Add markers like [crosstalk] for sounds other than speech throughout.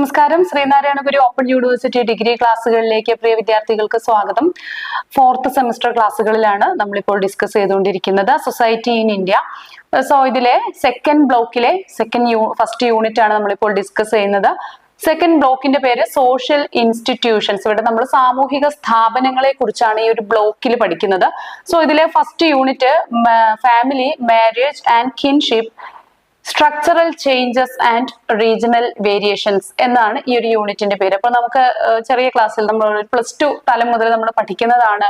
നമസ്കാരം. Sreenarayana Guru open university degree ക്ലാസ്സുകളിലേക്ക് പ്രിയ വിദ്യാർത്ഥികൾക്ക് സ്വാഗതം. ഫോർത്ത് സെമിസ്റ്റർ ക്ലാസ്സുകളിലാണ് നമ്മളിപ്പോൾ ഡിസ്കസ് ചെയ്തുകൊണ്ടിരിക്കുന്നത്. സൊസൈറ്റി ഇൻ ഇന്ത്യ സോ ഇതിലെ സെക്കൻഡ് ബ്ലോക്കിലെ സെക്കൻഡ് യൂ ഫസ്റ്റ് യൂണിറ്റ് ആണ് നമ്മളിപ്പോൾ ഡിസ്കസ് ചെയ്യുന്നത്. സെക്കൻഡ് ബ്ലോക്കിന്റെ പേര് സോഷ്യൽ ഇൻസ്റ്റിറ്റ്യൂഷൻസ് ഇവിടെ നമ്മൾ സാമൂഹിക സ്ഥാപനങ്ങളെ കുറിച്ചാണ് ഈ ഒരു ബ്ലോക്കിൽ പഠിക്കുന്നത്. സോ ഇതിലെ first unit family marriage and kinship structural changes and regional variations എന്നാണ് ഈ ഒരു യൂണിറ്റിന്റെ പേര്. അപ്പൊ നമുക്ക് ചെറിയ ക്ലാസ്സിൽ നമ്മൾ പ്ലസ് ടു തലം മുതൽ നമ്മൾ പഠിക്കുന്നതാണ്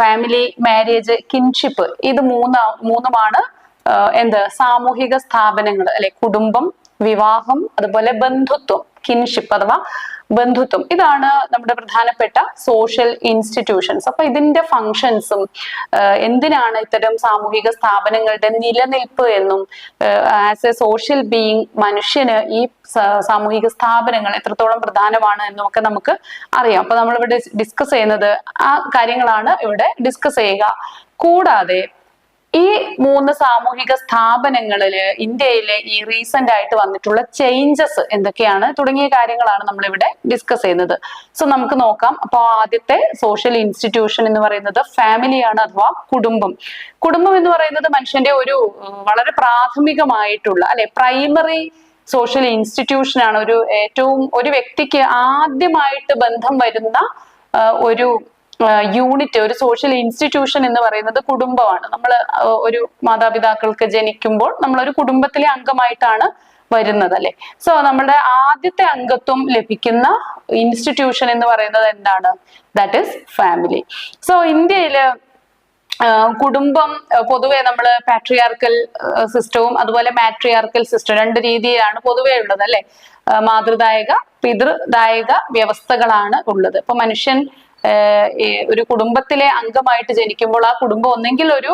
ഫാമിലി മാരേജ് കിൻഷിപ്പ് ഇത് മൂന്ന് മൂന്നുമാണ് എന്ത്? സാമൂഹിക സ്ഥാപനങ്ങൾ അല്ലെ കുടുംബം വിവാഹം അതുപോലെ ബന്ധുത്വം കിൻഷിപ്പ് അഥവാ ബന്ധുത്വം. ഇതാണ് നമ്മുടെ പ്രധാനപ്പെട്ട സോഷ്യൽ ഇൻസ്റ്റിറ്റ്യൂഷൻസ് അപ്പൊ ഇതിന്റെ ഫങ്ഷൻസും എന്തിനാണ് ഇത്തരം സാമൂഹിക സ്ഥാപനങ്ങളുടെ നിലനിൽപ്പ് എന്നും ആസ് എ സോഷ്യൽ ബീയിങ് മനുഷ്യന് ഈ സാമൂഹിക സ്ഥാപനങ്ങൾ എത്രത്തോളം പ്രധാനമാണ് എന്നും ഒക്കെ നമുക്ക് അറിയാം. അപ്പൊ നമ്മളിവിടെ ഡിസ്കസ് ചെയ്യുന്നത് ആ കാര്യങ്ങളാണ് ഇവിടെ ഡിസ്കസ് ചെയ്യുക. കൂടാതെ ഈ മൂന്ന് സാമൂഹിക സ്ഥാപനങ്ങളിൽ ഇന്ത്യയിലെ ഈ റീസെന്റ് ആയിട്ട് വന്നിട്ടുള്ള ചേഞ്ചസ് എന്തൊക്കെയാണ്? തുടങ്ങിയ കാര്യങ്ങളാണ് നമ്മൾ ഇവിടെ ഡിസ്കസ് ചെയ്യുന്നത്. സോ നമുക്ക് നോക്കാം. അപ്പോൾ ആദ്യത്തെ സോഷ്യൽ ഇൻസ്റ്റിറ്റ്യൂഷൻ എന്ന് പറയുന്നത് ഫാമിലിയാണ് അഥവാ കുടുംബം. കുടുംബം എന്ന് പറയുന്നത് മനുഷ്യന്റെ ഒരു വളരെ പ്രാഥമികമായിട്ടുള്ള അല്ലെ പ്രൈമറി സോഷ്യൽ ഇൻസ്റ്റിറ്റ്യൂഷൻ ആണ്. ഒരു ഏറ്റവും ഒരു വ്യക്തിക്ക് ആദ്യമായിട്ട് ബന്ധം വരുന്ന ഒരു യൂണിറ്റ് ഒരു സോഷ്യൽ ഇൻസ്റ്റിറ്റ്യൂഷൻ എന്ന് പറയുന്നത് കുടുംബമാണ്. നമ്മൾ ഒരു മാതാപിതാക്കൾക്ക് ജനിക്കുമ്പോൾ നമ്മൾ ഒരു കുടുംബത്തിലെ അംഗമായിട്ടാണ് വരുന്നത് അല്ലെ? സോ നമ്മുടെ ആദ്യത്തെ അംഗത്വം ലഭിക്കുന്ന ഇൻസ്റ്റിറ്റ്യൂഷൻ എന്ന് പറയുന്നത് എന്താണ്? ദാറ്റ് ഇസ് ഫാമിലി സോ ഇന്ത്യയിൽ കുടുംബം പൊതുവെ നമ്മൾ പാട്രിയാർക്കൽ സിസ്റ്റവും അതുപോലെ മാട്രിയാർക്കൽ സിസ്റ്റവും രണ്ട് രീതിയിലാണ് പൊതുവെ ഉള്ളത് അല്ലെ? മാതൃദായക പിതൃദായക വ്യവസ്ഥകളാണ് ഉള്ളത്. ഇപ്പൊ മനുഷ്യൻ ഒരു കുടുംബത്തിലെ അംഗമായിട്ട് ജനിക്കുമ്പോൾ ആ കുടുംബം ഒന്നെങ്കിൽ ഒരു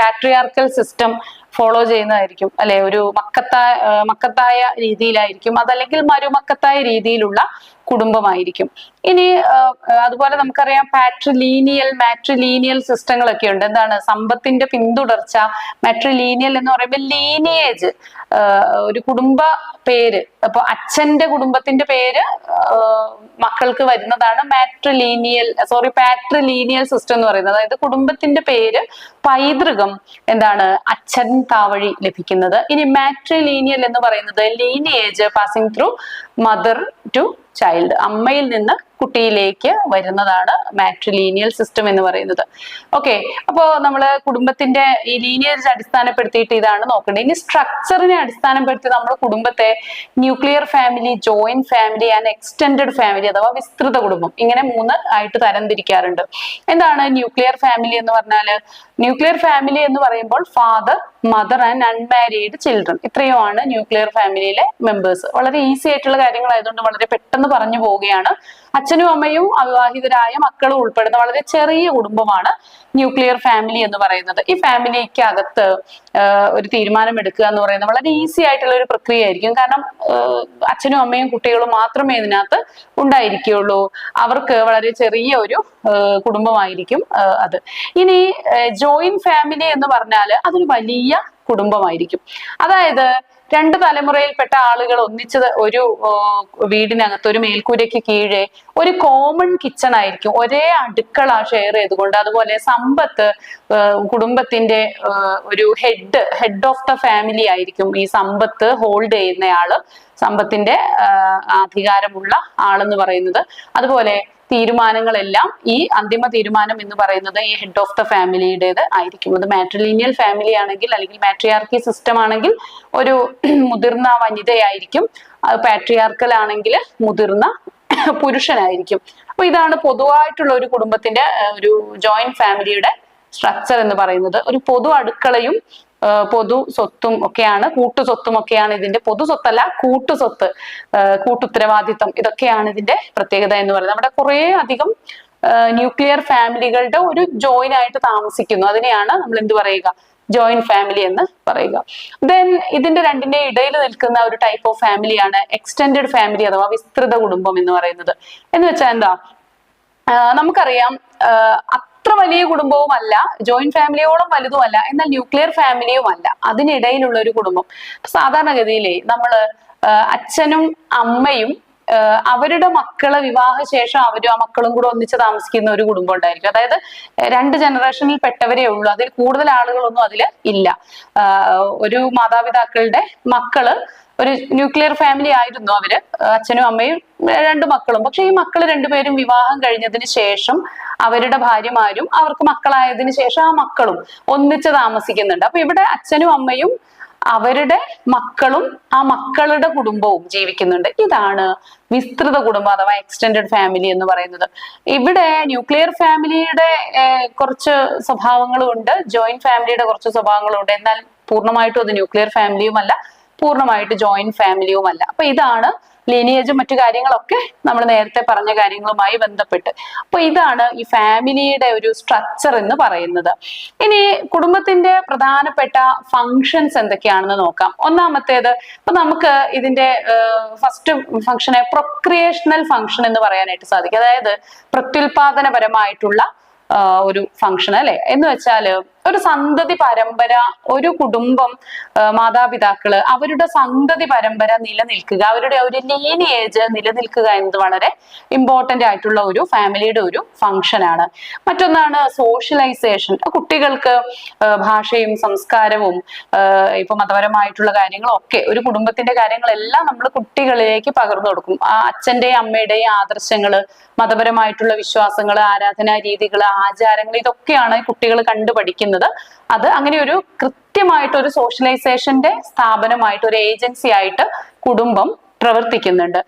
പാട്രിയാർക്കൽ സിസ്റ്റം ഫോളോ ചെയ്യുന്നതായിരിക്കും. അല്ലെ ഒരു മക്കത്തായ മക്കത്തായ രീതിയിലായിരിക്കും. അതല്ലെങ്കിൽ മരുമക്കത്തായ രീതിയിലുള്ള കുടുംബമായിരിക്കും. ഇനി അതുപോലെ നമുക്കറിയാം പാട്രിലീനിയൽ മാട്രിലീനിയൽ സിസ്റ്റങ്ങളൊക്കെ ഉണ്ട്. എന്താണ്? സമ്പത്തിന്റെ പിന്തുടർച്ച മാട്രിലീനിയൽ എന്ന് പറയുമ്പോൾ ലീനിയേജ് ഒരു കുടുംബ പേര്. അപ്പൊ അച്ഛന്റെ കുടുംബത്തിന്റെ പേര് മക്കൾക്ക് വരുന്നതാണ് മാട്രിലീനിയൽ സോറി പാട്രിലീനിയൽ സിസ്റ്റം എന്ന് പറയുന്നത്. അതായത് കുടുംബത്തിന്റെ പേര് പൈതൃകം എന്താണ്? അച്ഛൻ താവഴി ലഭിക്കുന്നത്. ഇനി മാട്രിലീനിയൽ എന്ന് പറയുന്നത് lineage passing through mother to child അമ്മയിൽ നിന്ന് കുട്ടിയിലേക്ക് വരുന്നതാണ് മാട്രിലീനിയൽ സിസ്റ്റം എന്ന് പറയുന്നത്. ഓക്കെ അപ്പോ നമ്മൾ കുടുംബത്തിന്റെ ഈ ലീനിയേജ് അടിസ്ഥാനപ്പെടുത്തിയിട്ട് ഇതാണ് നോക്കേണ്ടത്. ഇനി സ്ട്രക്ചറിനെ അടിസ്ഥാനപ്പെടുത്തി നമ്മൾ കുടുംബത്തെ nuclear family joint family and extended family അഥവാ വിസ്തൃത കുടുംബം ഇങ്ങനെ മൂന്ന് ആയിട്ട് തരംതിരിക്കാറുണ്ട്. എന്താണ് ന്യൂക്ലിയർ ഫാമിലി എന്ന് പറഞ്ഞാൽ? ന്യൂക്ലിയർ ഫാമിലി എന്ന് പറയുമ്പോൾ father mother and unmarried children ഇത്രയുമാണ് ന്യൂക്ലിയർ ഫാമിലിയിലെ മെമ്പേഴ്സ് വളരെ ഈസി ആയിട്ടുള്ള കാര്യങ്ങളായതുകൊണ്ട് വളരെ പെട്ടെന്ന് പറഞ്ഞു പോവുകയാണ്. അച്ഛനും അമ്മയും അവിവാഹിതരായ മക്കളും ഉൾപ്പെടുന്ന വളരെ ചെറിയ കുടുംബമാണ് ന്യൂക്ലിയർ ഫാമിലി എന്ന് പറയുന്നത്. ഈ ഫാമിലിക്ക് അകത്ത് ഒരു തീരുമാനം എടുക്കുക എന്ന് പറയുന്നത് വളരെ ഈസി ആയിട്ടുള്ള ഒരു പ്രക്രിയ ആയിരിക്കും കാരണം അച്ഛനും അമ്മയും കുട്ടികളും മാത്രമേ ഇതിനകത്ത് ഉണ്ടായിരിക്കുകയുള്ളൂ. അവർക്ക് വളരെ ചെറിയ ഒരു കുടുംബമായിരിക്കും അത്. ഇനി ജോയിന്റ് ഫാമിലി എന്ന് പറഞ്ഞാൽ അതൊരു വലിയ കുടുംബമായിരിക്കും. അതായത് രണ്ട് തലമുറയിൽപ്പെട്ട ആളുകൾ ഒന്നിച്ചത് ഒരു വീടിനകത്ത് ഒരു മേൽക്കൂരയ്ക്ക് കീഴെ ഒരു കോമൺ കിച്ചൺ ആയിരിക്കും. ഒരേ അടുക്കള ഷെയർ ചെയ്തുകൊണ്ട് അതുപോലെ സമ്പത്ത് കുടുംബത്തിന്റെ ഒരു head head of the family ആയിരിക്കും ഈ സമ്പത്ത് ഹോൾഡ് ചെയ്യുന്നയാൾ. സമ്പത്തിന്റെ അധികാരമുള്ള ആളെന്ന് പറയുന്നത്. അതുപോലെ തീരുമാനങ്ങളെല്ലാം ഈ അന്തിമ തീരുമാനം എന്ന് പറയുന്നത് ഈ ഹെഡ് ഓഫ് ദ ഫാമിലിയുടേത് ആയിരിക്കും. അത് മാട്രിലീനിയൽ ഫാമിലി ആണെങ്കിൽ അല്ലെങ്കിൽ മാട്രിയാർക്കി സിസ്റ്റം ആണെങ്കിൽ ഒരു [clears throat] മുതിർന്ന വനിതയായിരിക്കും. അത് പാട്രിയാർക്കൽ ആണെങ്കിൽ മുതിർന്ന [clears throat] പുരുഷനായിരിക്കും. അപ്പൊ ഇതാണ് പൊതുവായിട്ടുള്ള ഒരു കുടുംബത്തിന്റെ ഒരു ജോയിന്റ് ഫാമിലിയുടെ സ്ട്രക്ചർ എന്ന് പറയുന്നത്. ഒരു പൊതു അടുക്കളയും പൊതു സ്വത്തും ഒക്കെയാണ് കൂട്ടു സ്വത്തും ഒക്കെയാണ് ഇതിന്റെ. പൊതു സ്വത്തല്ല കൂട്ടു സ്വത്ത്. കൂട്ടുത്തരവാദിത്വം. ഇതൊക്കെയാണ് ഇതിന്റെ പ്രത്യേകത എന്ന് പറയുന്നത്. നമ്മുടെ കുറെ അധികം ന്യൂക്ലിയർ ഫാമിലികളുടെ ഒരു ജോയിൻ ആയിട്ട് താമസിക്കുന്നു. അതിനെയാണ് നമ്മൾ എന്ത് പറയുക? ജോയിന്റ് ഫാമിലി എന്ന് പറയുക. ദെൻ ഇതിന്റെ രണ്ടിന്റെ ഇടയിൽ നിൽക്കുന്ന ഒരു ടൈപ്പ് ഓഫ് ഫാമിലിയാണ് എക്സ്റ്റെൻഡഡ് ഫാമിലി അഥവാ വിസ്തൃത കുടുംബം എന്ന് പറയുന്നത്. എന്ന് വെച്ചാൽ എന്താ? നമുക്കറിയാം അത്ര വലിയ കുടുംബവും അല്ല ജോയിന്റ് ഫാമിലിയോളം വലുതുമല്ല എന്നാൽ ന്യൂക്ലിയർ ഫാമിലിയും അല്ല അതിനിടയിലുള്ള ഒരു കുടുംബം. സാധാരണഗതിയിലേ നമ്മൾ അച്ഛനും അമ്മയും അവരുടെ മക്കളെ വിവാഹ ശേഷം അവരും ആ മക്കളും കൂടെ ഒന്നിച്ച് താമസിക്കുന്ന ഒരു കുടുംബം ഉണ്ടായിരിക്കും. അതായത് രണ്ട് ജനറേഷനിൽ പെട്ടവരേ ഉള്ളൂ. അതിൽ കൂടുതൽ ആളുകളൊന്നും അതിൽ ഇല്ല. ഒരു മാതാപിതാക്കളുടെ മക്കൾ ഒരു ന്യൂക്ലിയർ ഫാമിലി ആയിരുന്നു അവർ. അച്ഛനും അമ്മയും രണ്ടു മക്കളും. പക്ഷെ ഈ മക്കൾ രണ്ടുപേരും വിവാഹം കഴിഞ്ഞതിന് ശേഷം അവരുടെ ഭാര്യമാരും അവർക്ക് മക്കളായതിനു ശേഷം ആ മക്കളും ഒന്നിച്ച് താമസിക്കുന്നുണ്ട്. അപ്പൊ ഇവിടെ അച്ഛനും അമ്മയും അവരുടെ മക്കളും ആ മക്കളുടെ കുടുംബവും ജീവിക്കുന്നുണ്ട്. ഇതാണ് വിസ്തൃത കുടുംബം അഥവാ എക്സ്റ്റെൻഡഡ് ഫാമിലി എന്ന് പറയുന്നത്. ഇവിടെ ന്യൂക്ലിയർ ഫാമിലിയുടെ കുറച്ച് സ്വഭാവങ്ങളും ഉണ്ട്. ജോയിന്റ് ഫാമിലിയുടെ കുറച്ച് സ്വഭാവങ്ങളും ഉണ്ട്. എന്നാൽ പൂർണമായിട്ടും അത് ന്യൂക്ലിയർ ഫാമിലിയുമല്ല പൂർണമായിട്ട് ജോയിന്റ് ഫാമിലിയുമല്ല അപ്പൊ ഇതാണ് ലീനിയേജും മറ്റു കാര്യങ്ങളൊക്കെ നമ്മൾ നേരത്തെ പറഞ്ഞ കാര്യങ്ങളുമായി ബന്ധപ്പെട്ട്. അപ്പൊ ഇതാണ് ഈ ഫാമിലിയുടെ ഒരു സ്ട്രക്ചർ എന്ന് പറയുന്നത്. ഇനി കുടുംബത്തിന്റെ പ്രധാനപ്പെട്ട ഫങ്ഷൻസ് എന്തൊക്കെയാണെന്ന് നോക്കാം. ഒന്നാമത്തേത് ഇപ്പൊ നമുക്ക് ഇതിന്റെ ഫസ്റ്റ് ഫംഗ്ഷനെ പ്രൊക്രിയേഷണൽ ഫംഗ്ഷൻ എന്ന് പറയാനായിട്ട് സാധിക്കും. അതായത് പ്രത്യുൽപാദനപരമായിട്ടുള്ള ഒരു ഫങ്ഷൻ അല്ലെ? എന്ന് വെച്ചാൽ ഒരു സന്തതി പരമ്പര ഒരു കുടുംബം മാതാപിതാക്കൾ അവരുടെ സന്തതി പരമ്പര നിലനിൽക്കുക അവരുടെ ഒരു ലീനിയേജ് നിലനിൽക്കുക എന്നത് വളരെ ഇമ്പോർട്ടന്റ് ആയിട്ടുള്ള ഒരു ഫാമിലിയുടെ ഒരു ഫംഗ്ഷൻ ആണ്. മറ്റൊന്നാണ് സോഷ്യലൈസേഷൻ കുട്ടികൾക്ക് ഭാഷയും സംസ്കാരവും ഇപ്പൊ മതപരമായിട്ടുള്ള കാര്യങ്ങളും ഒക്കെ ഒരു കുടുംബത്തിന്റെ കാര്യങ്ങളെല്ലാം നമ്മൾ കുട്ടികളിലേക്ക് പകർന്നു കൊടുക്കും. ആ അച്ഛന്റെയും അമ്മയുടെയും ആദർശങ്ങൾ മതപരമായിട്ടുള്ള വിശ്വാസങ്ങൾ ആരാധനാ രീതികൾ ആചാരങ്ങൾ ഇതൊക്കെയാണ് കുട്ടികൾ കണ്ടു പഠിക്കുന്നത് അത് അങ്ങനെ ഒരു കൃത്യമായിട്ട് ഒരു സോഷ്യലൈസേഷന്റെ സ്ഥാപനമായിട്ട് ഒരു ഏജൻസി ആയിട്ട് കുടുംബം പ്രവർത്തിക്കുന്നുണ്ട്.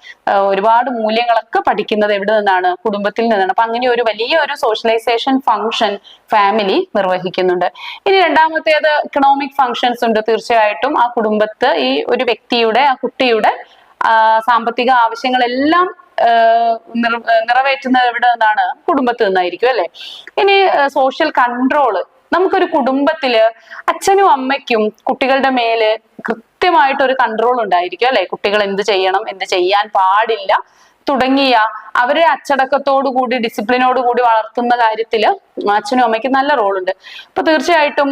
ഒരുപാട് മൂല്യങ്ങളൊക്കെ പഠിക്കുന്നത് എവിടെ നിന്നാണ്? കുടുംബത്തിൽ നിന്നാണ്. അപ്പൊ അങ്ങനെ ഒരു വലിയ ഒരു സോഷ്യലൈസേഷൻ ഫംഗ്ഷൻ ഫാമിലി നിർവഹിക്കുന്നുണ്ട്. ഇനി രണ്ടാമത്തേത് ഇക്കണോമിക് ഫങ്ഷൻസ് ഉണ്ട്. തീർച്ചയായിട്ടും ആ കുടുംബത്ത് ഈ ഒരു വ്യക്തിയുടെ ആ കുട്ടിയുടെ സാമ്പത്തിക ആവശ്യങ്ങളെല്ലാം നിറവേറ്റുന്നത് എവിടെ നിന്നാണ്? കുടുംബത്തിൽ നിന്നായിരിക്കും അല്ലെ? ഇനി സോഷ്യൽ കൺട്രോൾ നമുക്കൊരു കുടുംബത്തിൽ അച്ഛനും അമ്മയ്ക്കും കുട്ടികളുടെ മേൽ കൃത്യമായിട്ട് ഒരു കൺട്രോൾ ഉണ്ടായിരിക്കും അല്ലെ? കുട്ടികൾ എന്ത് ചെയ്യണം എന്ത് ചെയ്യാൻ പാടില്ല തുടങ്ങിയ അവരുടെ അച്ചടക്കത്തോടു കൂടി ഡിസിപ്ലിനോട് കൂടി വളർത്തുന്ന കാര്യത്തിൽ അച്ഛനും അമ്മയ്ക്ക് നല്ല റോളുണ്ട് അപ്പൊ തീർച്ചയായിട്ടും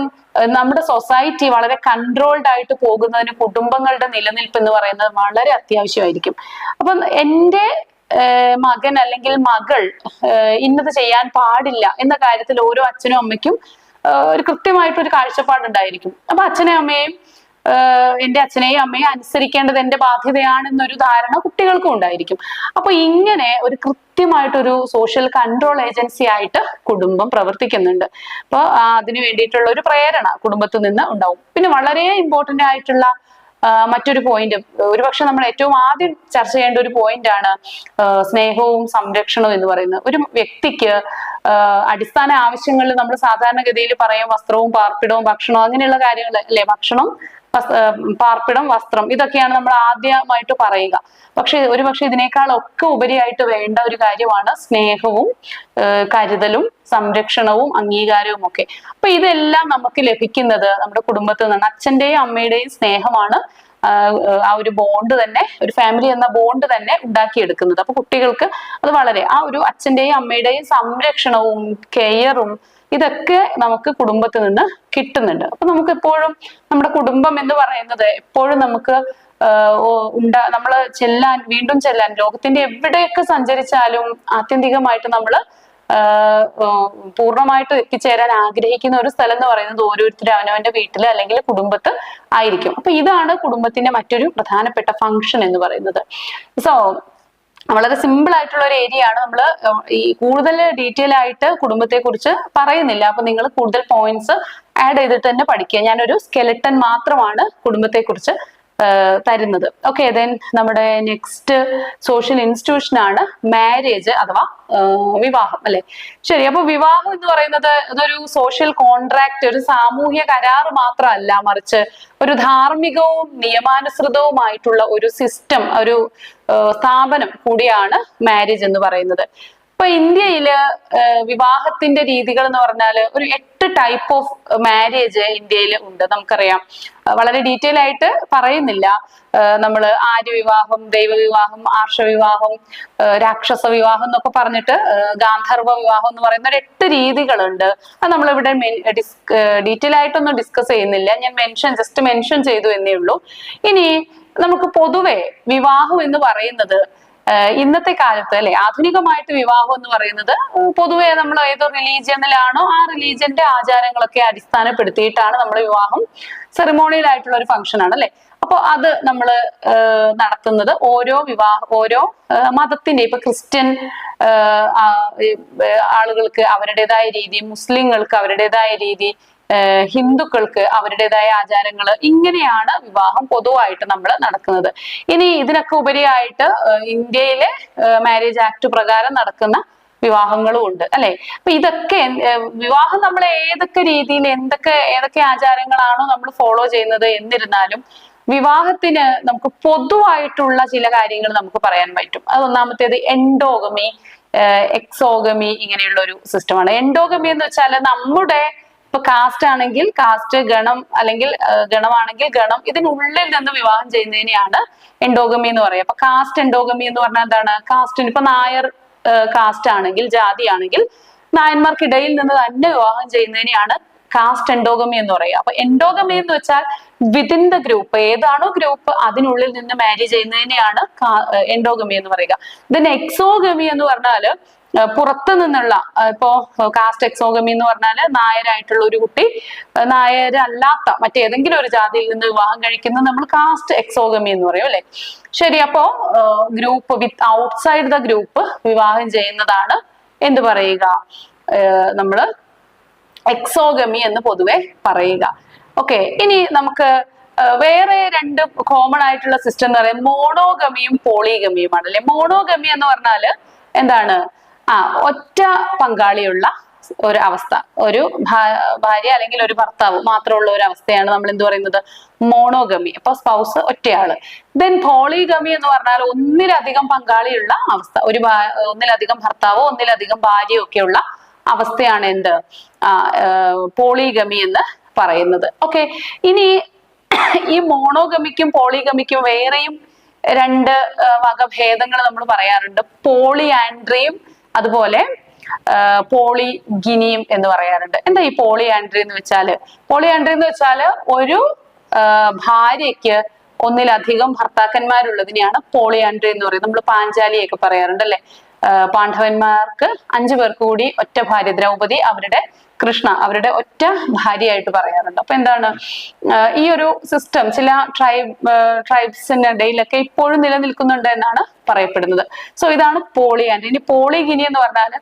നമ്മുടെ സൊസൈറ്റി വളരെ കൺട്രോൾഡ് ആയിട്ട് പോകുന്നതിന് കുടുംബങ്ങളുടെ നിലനിൽപ്പ് എന്ന് പറയുന്നത് വളരെ അത്യാവശ്യമായിരിക്കും. അപ്പം എന്റെ മകൻ അല്ലെങ്കിൽ മകൾ ഇന്നത് ചെയ്യാൻ പാടില്ല എന്ന കാര്യത്തിൽ ഓരോ അച്ഛനും അമ്മയ്ക്കും ഒരു കൃത്യമായിട്ടൊരു കാഴ്ചപ്പാടുണ്ടായിരിക്കും. അപ്പൊ അച്ഛനെയും അമ്മയും എന്റെ അച്ഛനെയും അമ്മയും അനുസരിക്കേണ്ടത് എന്റെ ബാധ്യതയാണെന്നൊരു ധാരണ കുട്ടികൾക്കും ഉണ്ടായിരിക്കും. അപ്പൊ ഇങ്ങനെ ഒരു കൃത്യമായിട്ടൊരു സോഷ്യൽ കൺട്രോൾ ഏജൻസി ആയിട്ട് കുടുംബം പ്രവർത്തിക്കുന്നുണ്ട്. അപ്പൊ അതിനു വേണ്ടിയിട്ടുള്ള ഒരു പ്രേരണ കുടുംബത്തിൽ നിന്ന് ഉണ്ടാവും. പിന്നെ വളരെ ഇമ്പോർട്ടന്റ് ആയിട്ടുള്ള മറ്റൊരു പോയിന്റ് ഒരുപക്ഷെ നമ്മൾ ഏറ്റവും ആദ്യം ചർച്ച ചെയ്യേണ്ട ഒരു പോയിന്റ് ആണ് സ്നേഹവും സംരക്ഷണവും എന്ന് പറയുന്നത്. ഒരു വ്യക്തിക്ക് അടിസ്ഥാന ആവശ്യങ്ങളിൽ നമ്മൾ സാധാരണഗതിയിൽ പറയും വസ്ത്രവും പാർപ്പിടവും ഭക്ഷണവും അങ്ങനെയുള്ള കാര്യങ്ങൾ അല്ലെ? ഭക്ഷണം പാർപ്പിടം വസ്ത്രം ഇതൊക്കെയാണ് നമ്മൾ ആദ്യമായിട്ട് പറയുക. പക്ഷെ ഒരു പക്ഷെ ഇതിനേക്കാളൊക്കെ ഉപരിയായിട്ട് വേണ്ട ഒരു കാര്യമാണ് സ്നേഹവും കരുതലും സംരക്ഷണവും അംഗീകാരവും ഒക്കെ. അപ്പൊ ഇതെല്ലാം നമുക്ക് ലഭിക്കുന്നത് നമ്മുടെ കുടുംബത്തിൽ നിന്ന് അച്ഛന്റെയും അമ്മയുടെയും സ്നേഹമാണ് ആ ഒരു ബോണ്ട് തന്നെ ഒരു ഫാമിലി എന്ന ബോണ്ട് തന്നെ ഉണ്ടാക്കിയെടുക്കുന്നത്. അപ്പൊ കുട്ടികൾക്ക് അത് വളരെ ആ ഒരു അച്ഛന്റെയും അമ്മയുടെയും സംരക്ഷണവും കെയറും ഇതൊക്കെ നമുക്ക് കുടുംബത്തിൽ നിന്ന് കിട്ടുന്നുണ്ട്. അപ്പൊ നമുക്ക് എപ്പോഴും നമ്മുടെ കുടുംബം എന്ന് പറയുന്നത് എപ്പോഴും നമുക്ക് ഉണ്ടാ നമ്മൾ ചെല്ലാൻ വീണ്ടും ചെല്ലാൻ ലോകത്തിന്റെ എവിടെയൊക്കെ സഞ്ചരിച്ചാലും ആത്യന്തികമായിട്ട് ആഹ് പൂർണമായിട്ട് എത്തിച്ചേരാൻ ആഗ്രഹിക്കുന്ന ഒരു സ്ഥലം എന്ന് പറയുന്നത് ഓരോരുത്തരും അവനവന്റെ വീട്ടിൽ അല്ലെങ്കിൽ കുടുംബത്ത് ആയിരിക്കും. അപ്പൊ ഇതാണ് കുടുംബത്തിന്റെ മറ്റൊരു പ്രധാനപ്പെട്ട ഫംഗ്ഷൻ എന്ന് പറയുന്നത്. സോ വളരെ സിമ്പിൾ ആയിട്ടുള്ള ഒരു ഏരിയ ആണ് നമ്മൾ ഈ കൂടുതൽ ഡീറ്റെയിൽ ആയിട്ട് കുടുംബത്തെ കുറിച്ച് പറയുന്നില്ല. അപ്പൊ നിങ്ങൾ കൂടുതൽ പോയിന്റ്സ് ആഡ് ചെയ്തിട്ട് തന്നെ പഠിക്കുക. ഞാനൊരു സ്കെലിട്ടൻ മാത്രമാണ് കുടുംബത്തെ കുറിച്ച് തരുന്നത്. ഓക്കെ ദെൻ നമ്മുടെ നെക്സ്റ്റ് സോഷ്യൽ ഇൻസ്റ്റിറ്റ്യൂഷൻ ആണ് മാരേജ് അഥവാ വിവാഹം അല്ലെ? ശരി അപ്പൊ വിവാഹം എന്ന് പറയുന്നത് അതൊരു സോഷ്യൽ കോൺട്രാക്ട് ഒരു സാമൂഹ്യ കരാർ മാത്രമല്ല മറിച്ച് ഒരു ധാർമ്മികവും നിയമാനുസൃതവുമായിട്ടുള്ള ഒരു സിസ്റ്റം ഒരു സ്ഥാപനം കൂടിയാണ് മാരേജ് എന്ന് പറയുന്നത്. ഇപ്പൊ ഇന്ത്യയിൽ വിവാഹത്തിന്റെ രീതികൾ എന്ന് പറഞ്ഞാൽ ഒരു എട്ട് ടൈപ്പ് ഓഫ് മാരേജ് ഇന്ത്യയിൽ ഉണ്ട് നമുക്കറിയാം. വളരെ ഡീറ്റെയിൽ ആയിട്ട് പറയുന്നില്ല. നമ്മൾ ആര്യവിവാഹം ദൈവവിവാഹം ആർഷവിവാഹം രാക്ഷസ വിവാഹം എന്നൊക്കെ പറഞ്ഞിട്ട് ഗാന്ധർവ വിവാഹം എന്ന് പറയുന്ന ഒരു എട്ട് രീതികളുണ്ട്. അത് നമ്മളിവിടെ ഡീറ്റെയിൽ ആയിട്ടൊന്നും ഡിസ്കസ് ചെയ്യുന്നില്ല. ഞാൻ മെൻഷൻ ജസ്റ്റ് മെൻഷൻ ചെയ്തു എന്നേ ഉള്ളൂ. ഇനി നമുക്ക് പൊതുവെ വിവാഹം എന്ന് പറയുന്നത് ഇന്നത്തെ കാലത്ത് അല്ലെ? ആധുനികമായിട്ട് വിവാഹം എന്ന് പറയുന്നത് പൊതുവെ നമ്മൾ ഏതോ റിലീജിയനിലാണോ ആ റിലീജിയന്റെ ആചാരങ്ങളൊക്കെ അടിസ്ഥാനപ്പെടുത്തിയിട്ടാണ് നമ്മൾ വിവാഹം സെറിമോണിയൽ ആയിട്ടുള്ള ഒരു ഫംഗ്ഷൻ ആണ് അല്ലെ? അപ്പൊ അത് നമ്മൾ നടത്തുന്നത് ഓരോ വിവാഹ ഓരോ മതത്തിന്റെ ഇപ്പൊ ക്രിസ്ത്യൻ ആളുകൾക്ക് അവരുടേതായ രീതി മുസ്ലിങ്ങൾക്ക് അവരുടേതായ രീതി ഹിന്ദുക്കൾക്ക് അവരുടേതായ ആചാരങ്ങൾ ഇങ്ങനെയാണ് വിവാഹം പൊതുവായിട്ട് നമ്മൾ നടക്കുന്നത്. ഇനി ഇതിനൊക്കെ ഉപരിയായിട്ട് ഇന്ത്യയിലെ മാരേജ് ആക്ട് പ്രകാരം നടക്കുന്ന വിവാഹങ്ങളും ഉണ്ട് അല്ലെ? അപ്പൊ ഇതൊക്കെ വിവാഹം നമ്മൾ ഏതൊക്കെ രീതിയിൽ എന്തൊക്കെ ഏതൊക്കെ ആചാരങ്ങളാണോ നമ്മൾ ഫോളോ ചെയ്യുന്നത് എന്നിരുന്നാലും വിവാഹത്തിന് നമുക്ക് പൊതുവായിട്ടുള്ള ചില കാര്യങ്ങൾ നമുക്ക് പറയാൻ പറ്റും. അത് ഒന്നാമത്തേത് എൻഡോഗമി എക്സോഗമി ഇങ്ങനെയുള്ള ഒരു സിസ്റ്റമാണ് എൻഡോഗമി എന്ന് വെച്ചാൽ നമ്മുടെ ഇപ്പൊ കാസ്റ്റ് ആണെങ്കിൽ കാസ്റ്റ് ഗണം അല്ലെങ്കിൽ ഗണമാണെങ്കിൽ ഗണം. ഇതിനുള്ളിൽ നിന്ന് വിവാഹം ചെയ്യുന്നതിനെയാണ് എൻഡോഗമി എന്ന് പറയുക. അപ്പൊ കാസ്റ്റ് എൻഡോഗമി എന്ന് പറഞ്ഞാൽ എന്താണ്? കാസ്റ്റിന് ഇപ്പൊ നായർ കാസ്റ്റ് ആണെങ്കിൽ ജാതി ആണെങ്കിൽ നായന്മാർക്കിടയിൽ നിന്ന് തന്നെ വിവാഹം ചെയ്യുന്നതിനെയാണ് കാസ്റ്റ് എൻഡോഗമി എന്ന് പറയുക. അപ്പൊ എൻഡോഗമി എന്ന് വെച്ചാൽ വിതിൻ ദ ഗ്രൂപ്പ് ഏതാണോ ഗ്രൂപ്പ് അതിനുള്ളിൽ നിന്ന് മാരി ചെയ്യുന്നതിനെയാണ് എൻഡോഗമി എന്ന് പറയുക. ദെൻ എക്സോഗമി എന്ന് പറഞ്ഞാൽ പുറത്ത് നിന്നുള്ള ഇപ്പോ കാസ്റ്റ് എക്സോഗമി എന്ന് പറഞ്ഞാൽ നായരായിട്ടുള്ള ഒരു കുട്ടി നായരല്ലാത്ത മറ്റേതെങ്കിലും ഒരു ജാതിയിൽ നിന്ന് വിവാഹം കഴിക്കുന്ന നമ്മൾ കാസ്റ്റ് എക്സോഗമി എന്ന് പറയും അല്ലെ? ശരി അപ്പോ group with outside the group വിവാഹം ചെയ്യുന്നതാണ് എന്ത് പറയുക? നമ്മൾ എക്സോഗമി എന്ന് പൊതുവെ പറയുക. ഓക്കെ ഇനി നമുക്ക് വേറെ രണ്ട് കോമൺ ആയിട്ടുള്ള സിസ്റ്റം എന്ന് പറയുന്നത് മോണോഗമിയും പോളിഗമിയുമാണ് അല്ലെ? മോണോഗമി എന്ന് പറഞ്ഞാൽ എന്താണ്? ആ ഒറ്റ പങ്കാളിയുള്ള ഒരു അവസ്ഥ. ഒരു ഭാര്യ അല്ലെങ്കിൽ ഒരു ഭർത്താവ് മാത്രമുള്ള ഒരു അവസ്ഥയാണ് നമ്മൾ എന്ത് പറയുന്നത്? മോണോഗമി അപ്പൊ സ്പൗസ് ഒറ്റയാൾ. ദെൻ പോളിഗമി എന്ന് പറഞ്ഞാൽ ഒന്നിലധികം പങ്കാളിയുള്ള അവസ്ഥ. ഒരു ഒന്നിലധികം ഭർത്താവോ ഒന്നിലധികം ഭാര്യയോ ഒക്കെയുള്ള അവസ്ഥയാണ് എന്ത്? പോളിഗമി എന്ന് പറയുന്നത്. ഓക്കെ ഇനി ഈ മോണോഗമിക്കും പോളിഗമിക്കും വേറെയും രണ്ട് വകഭേദങ്ങൾ നമ്മൾ പറയാറുണ്ട്. പോളി ആൻഡ്രിയും അതുപോലെ പോളി ഗിനിയും എന്ന് പറയാറുണ്ട്. എന്താ ഈ പോളി ആൻഡ്രി എന്ന് വെച്ചാൽ? പോളി ആൻഡ്രി എന്ന് വെച്ചാൽ ഒരു ഭാര്യയ്ക്ക് ഒന്നിലധികം ഭർത്താക്കന്മാരുള്ളതിനെയാണ് പോളി ആൻഡ്രി എന്ന് പറയുന്നത്. നമ്മൾ പാഞ്ചാലിയൊക്കെ പറയാറുണ്ട് അല്ലെ? പാണ്ഡവന്മാർക്ക് അഞ്ചു പേർക്ക് കൂടി ഒറ്റ ഭാര്യ ദ്രൗപദി അവരുടെ കൃഷ്ണ അവരുടെ ഒറ്റ ഭാര്യയായിട്ട് പറയാറുണ്ട്. അപ്പൊ എന്താണ്? ഈ ഒരു സിസ്റ്റം ചില ട്രൈബ് ട്രൈബ്സിന്റെ ഇടയിലൊക്കെ ഇപ്പോഴും നിലനിൽക്കുന്നുണ്ട് എന്നാണ് പറയപ്പെടുന്നത്. സോ ഇതാണ് പോളിയാൻഡ്രി ഇനി പോളിഗിനി എന്ന് പറഞ്ഞാൽ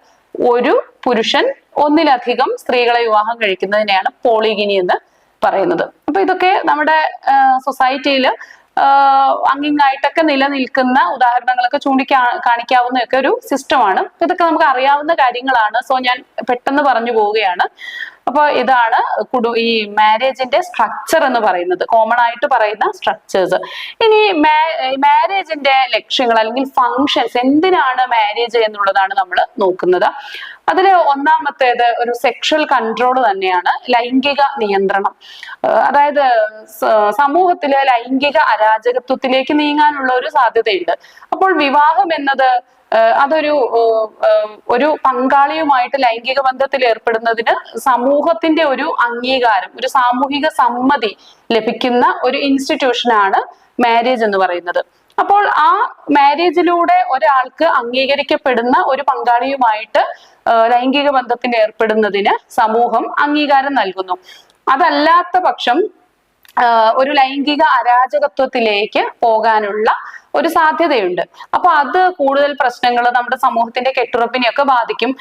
ഒരു പുരുഷൻ ഒന്നിലധികം സ്ത്രീകളെ വിവാഹം കഴിക്കുന്നതിനെയാണ് പോളിഗിനി എന്ന് പറയുന്നത്. അപ്പൊ ഇതൊക്കെ നമ്മുടെ സൊസൈറ്റിയിൽ അങ്ങിങ്ങായിട്ടൊക്കെ നിലനിൽക്കുന്ന ഉദാഹരണങ്ങളൊക്കെ ചൂണ്ടിക്കാ കാണിക്കാവുന്നൊക്കെ ഒരു സിസ്റ്റമാണ് ഇതൊക്കെ നമുക്ക് അറിയാവുന്ന കാര്യങ്ങളാണ്. സോ ഞാൻ പെട്ടെന്ന് പറഞ്ഞു പോവുകയാണ്. അപ്പൊ ഇതാണ് കുടു ഈ മാരേജിന്റെ സ്ട്രക്ചർ എന്ന് പറയുന്നത്. കോമൺ ആയിട്ട് പറയുന്ന സ്ട്രക്ചേഴ്സ് ഇനി മാരേജിന്റെ ലക്ഷ്യങ്ങൾ അല്ലെങ്കിൽ ഫങ്ഷൻസ് എന്തിനാണ് മാരേജ് എന്നുള്ളതാണ് നമ്മൾ നോക്കുന്നത്. അതിൽ ഒന്നാമത്തേത് ഒരു സെക്ഷൽ കൺട്രോൾ തന്നെയാണ് ലൈംഗിക നിയന്ത്രണം. അതായത് സമൂഹത്തിലെ ലൈംഗിക അരാജകത്വത്തിലേക്ക് നീങ്ങാനുള്ള ഒരു സാധ്യതയുണ്ട്. അപ്പോൾ വിവാഹം എന്നത് അതൊരു ഒരു പങ്കാളിയുമായിട്ട് ലൈംഗിക ബന്ധത്തിൽ ഏർപ്പെടുന്നതിന് സമൂഹത്തിന്റെ ഒരു അംഗീകാരം ഒരു സാമൂഹിക സമ്മതി ലഭിക്കുന്ന ഒരു ഇൻസ്റ്റിറ്റ്യൂഷനാണ് മാരേജ് എന്ന് പറയുന്നത്. അപ്പോൾ ആ മാരേജിലൂടെ ഒരാൾക്ക് അംഗീകരിക്കപ്പെടുന്ന ഒരു പങ്കാളിയുമായിട്ട് ലൈംഗിക ബന്ധത്തിൽ ഏർപ്പെടുന്നതിന് സമൂഹം അംഗീകാരം നൽകുന്നു. അതല്ലാത്ത പക്ഷം ഒരു ലൈംഗിക അരാജകത്വത്തിലേക്ക് പോകാനുള്ള ഒരു സാധ്യതയുണ്ട്. അപ്പൊ അത് കൂടുതൽ പ്രശ്നങ്ങൾ നമ്മുടെ സമൂഹത്തിന്റെ കെട്ടുറപ്പിനെയൊക്കെ ബാധിക്കും.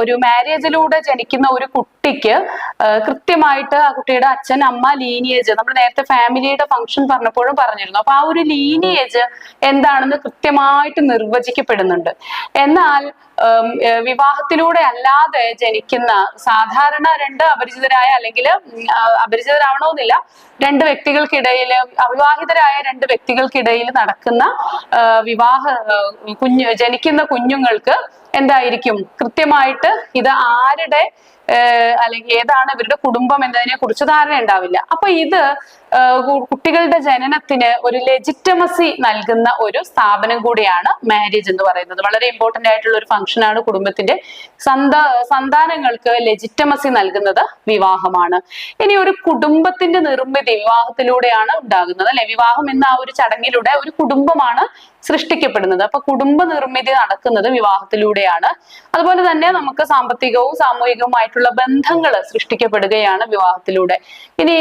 ഒരു മാരേജിലൂടെ ജനിക്കുന്ന ഒരു കുട്ടിക്ക് കൃത്യമായിട്ട് ആ കുട്ടിയുടെ അച്ഛൻ അമ്മ ലീനിയേജ് നമ്മൾ നേരത്തെ ഫാമിലിയുടെ ഫംഗ്ഷൻ പറഞ്ഞപ്പോഴും പറഞ്ഞിരുന്നു. അപ്പൊ ആ ഒരു ലീനിയേജ് എന്താണെന്ന് കൃത്യമായിട്ട് നിർവചിക്കപ്പെടുന്നുണ്ട്. എന്നാൽ വിവാഹത്തിലൂടെ അല്ലാതെ ജനിക്കുന്ന സാധാരണ രണ്ട് അപരിചിതരായ അല്ലെങ്കിൽ അപരിചിതരാവണമെന്നില്ല രണ്ട് വ്യക്തികൾക്കിടയിൽ അവിവാഹിതരായ രണ്ട് വ്യക്തികൾക്കിടയിൽ നടക്കുന്ന ആ, വിവാഹ കുഞ്ഞ് ജനിക്കുന്ന കുഞ്ഞുങ്ങൾക്ക് എന്തായിരിക്കും? കൃത്യമായിട്ട് ഇത് ആരുടെ അല്ലെങ്കിൽ ഏതാണ് ഇവരുടെ കുടുംബം എന്നതിനെ കുറിച്ച് ധാരണ ഉണ്ടാവില്ല അപ്പൊ ഇത് കുട്ടികളുടെ ജനനത്തിന് ഒരു ലെജിറ്റമസി നൽകുന്ന ഒരു സ്ഥാപനം കൂടിയാണ് മാരേജ് എന്ന് പറയുന്നത്. വളരെ ഇമ്പോർട്ടന്റ് ആയിട്ടുള്ള ഒരു ഫംഗ്ഷനാണ് കുടുംബത്തിന്റെ. സന്ത സന്താനങ്ങൾക്ക് ലെജിറ്റമസി നൽകുന്നത് വിവാഹമാണ്. ഇനി ഒരു കുടുംബത്തിന്റെ നിർമ്മിതി വിവാഹത്തിലൂടെയാണ് ഉണ്ടാകുന്നത് അല്ലെ? വിവാഹം എന്ന ആ ഒരു ചടങ്ങിലൂടെ ഒരു കുടുംബമാണ് സൃഷ്ടിക്കപ്പെടുന്നത്. അപ്പൊ കുടുംബ നിർമ്മിതി നടക്കുന്നത് വിവാഹത്തിലൂടെയാണ്. അതുപോലെ തന്നെ നമുക്ക് സാമ്പത്തികവും സാമൂഹികവുമായിട്ടുള്ള ബന്ധങ്ങൾ സൃഷ്ടിക്കപ്പെടുകയാണ് വിവാഹത്തിലൂടെ. ഇനി